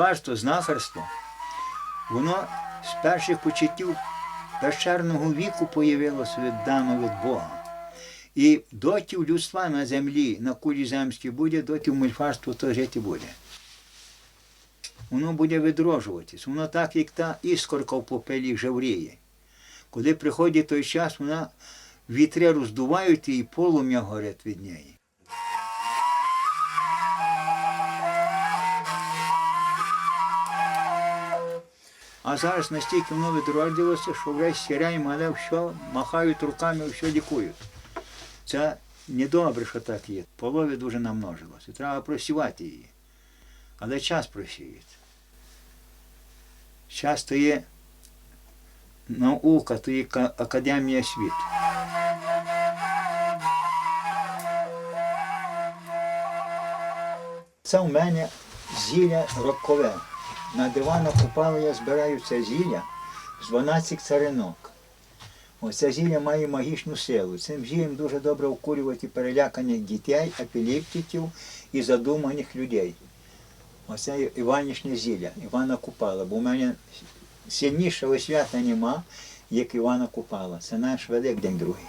мольфарство, знахарство, воно з перших почуттів пещерного віку появилося від дано від Бога. І дотів людства на землі, на кулі земській буде, дотів мольфарство то жити буде. Воно буде відроджуватись. Воно так, як та іскорка в попелі жавріє. Коли приходить той час, вона вітри роздувають і полум'я горить від неї. А зараз настільки воно відроджувалося, що весь сіряй мале все махають руками, все лікують. Це недобре, що так є. Полові дуже намножилося. Треба просівати її. Але час просіється. Час то є наука, то є академія світу. Це у мене зілля рокове. На диванах упало, я збираю це зілля з 12 царинок. Оце зілля має магічну силу. Цим зіллям дуже добре окурювати переляканих дітей, епілептиків і задуманих людей. Оце Іванішнє зілля, Івана Купала. Бо в мене сильнішого свята нема, як Івана Купала. Це наш Великдень другий.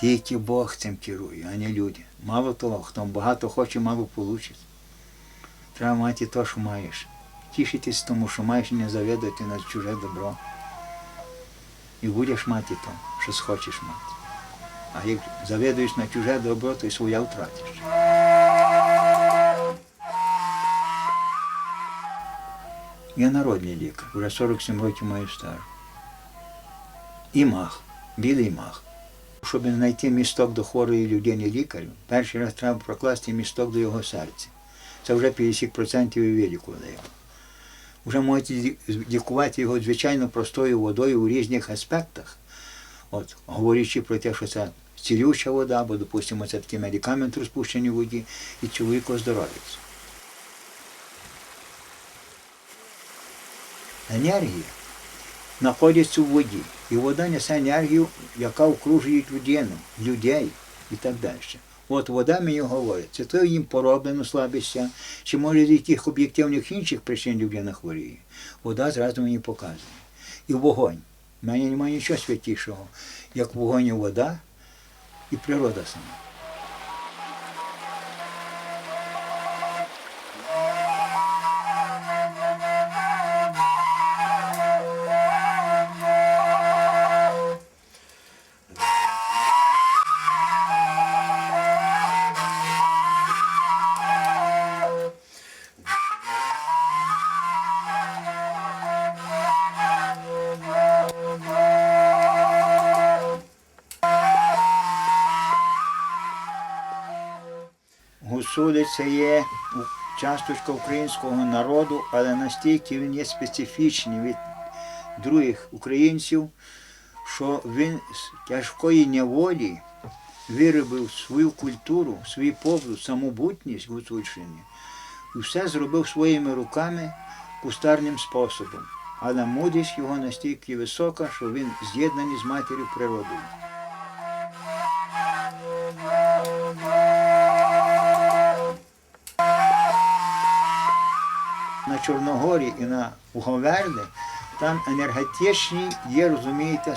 Тільки Бог цим керує, а не люди. Мало того, хто багато хоче, мало получить. Треба мати те, що маєш. Тішитись тому, що маєш, не завідувати на чуже добро. І будеш мати то, що схочеш мати. А як завідуєш на чуже добро, то й своє втратиш. Я народний лікар, вже 47 років маю стаж. І мах, білий мах. Щоб знайти місток до хворої людини лікарю, перший раз треба прокласти місток до його серця. Це вже 50% і вилікували його. Вже можете лі- лікувати його звичайно простою водою у різних аспектах. От, говорячи про те, що це цілюща вода, або, допустимо, це такий медикамент розпущений в воді, і чоловік оздоровиться. Енергія знаходиться у воді. І вода несе енергію, яка окружує людину, людей і так далі. От вода мені говорить, це то їм пороблено слабістя, чи може з яких об'єктивних інших причин людина хворіє. Вода зразу мені показує. І вогонь. У мене немає нічого святішого, як вогонь і вода і природа сама. Це є часточка українського народу, але настільки він є специфічний від других українців, що він з тяжкої неволі виробив свою культуру, свій побут, самобутність Гуцульщини і все зробив своїми руками кустарним способом. Але мудрість його настільки висока, що він з'єднаний з матір'ю природою. Чорногорі і на Уговерде, там енергетичний є, розумієте,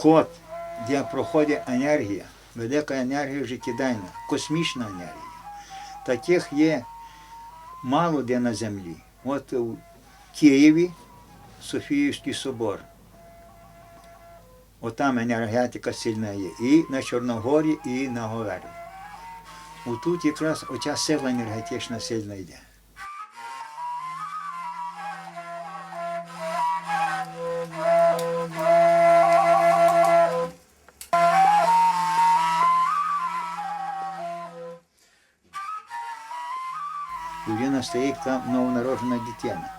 код, де проходить енергія, велика енергія життєдайна, космічна енергія. Таких є мало де на землі. От у Києві Софіївський собор. Отам енергетика сильна є. І на Чорногорі, і на Говерді. Отут якраз оця сила енергетична сильна йде. Стає як новонароджена дитина.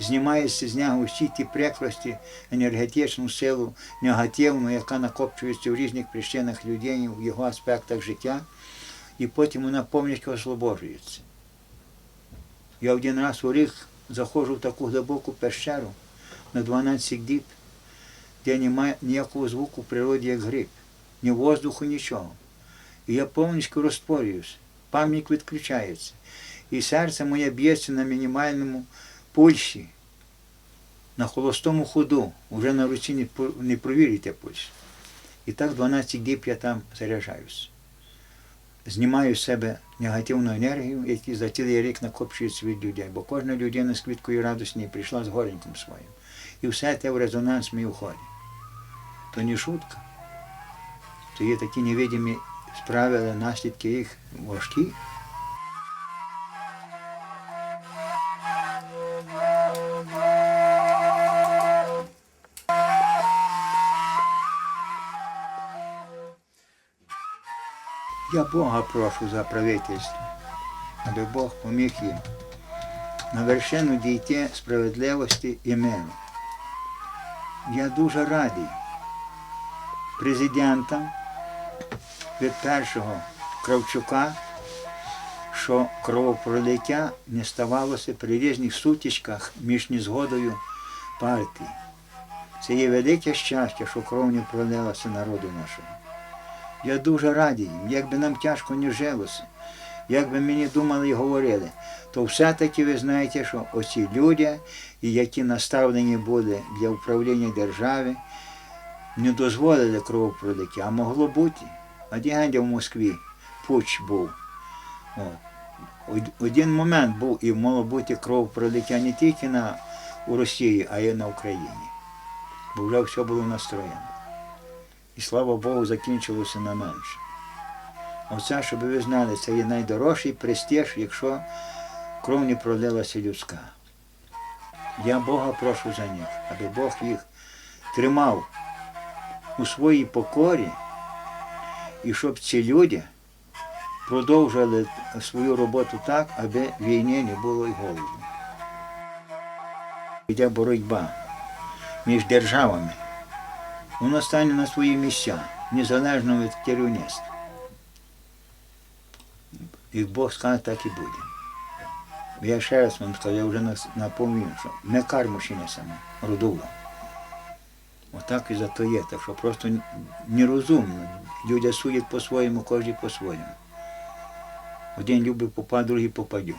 Знімається з нього всі ті прекрасті, енергетичну силу негативну, яка накопчується в різних причинах людей, в його аспектах життя, і потім вона повністю освобожується. Я один раз у рік заходжу в таку глибоку пещеру на 12 діб, де немає ніякого звуку в природі, як гриб, ні воздуху, нічого. І я повністю розтворююся. Пам'ять відключається. І серце моє б'ється на мінімальному пульсі, на холостому ходу. Уже на руці не, провірите пульс. І так 12 діб я там заряджаюся. Знімаю з себе негативну енергію, яка за цілий рік накопчується від людей. Бо кожна людина з квіткою радосні прийшла з гореньком своїм. І все те в резонанс мій уходить. То не шутка. То є такі невидимі справи, але наслідки їх важкі. Я Бога прошу за правительство, аби Бог поміг їм на вершину дійти справедливості і миру. Я дуже радий президентам від першого Кравчука, що кровопролиття не ставалося при різних сутичках між незгодою партій. Це є велике щастя, що кров не пролилася народу нашого. Я дуже радий їм, як би нам тяжко не жилося, як би мені думали і говорили, то все-таки ви знаєте, що оці люди, які наставлені були для управління держави, не дозволили кровопролиття, а могло бути. Один в Москві пуч був. О. Один момент був і могло бути кровопролиття не тільки на, у Росії, а й на Україні. Бо вже все було настроєно. І слава Богу, закінчилося на менше. Оце, щоб ви знали, це є найдорожчий престиж, якщо кров не пролилася людська. Я Бога прошу за них, аби Бог їх тримав у своїй покорі, і щоб ці люди продовжували свою роботу так, аби війни не було і голоду. Йде боротьба між державами. Воно стане на свої місця, незалежно від керівництва. Як Бог скаже, так і буде. Я ще раз вам скажу, я вже напомню, що не карму ще не саме, родова. Отак і зато є, так що просто нерозумно. Люди судять по-своєму, кожен по-своєму. Один любить попа, другий попадю.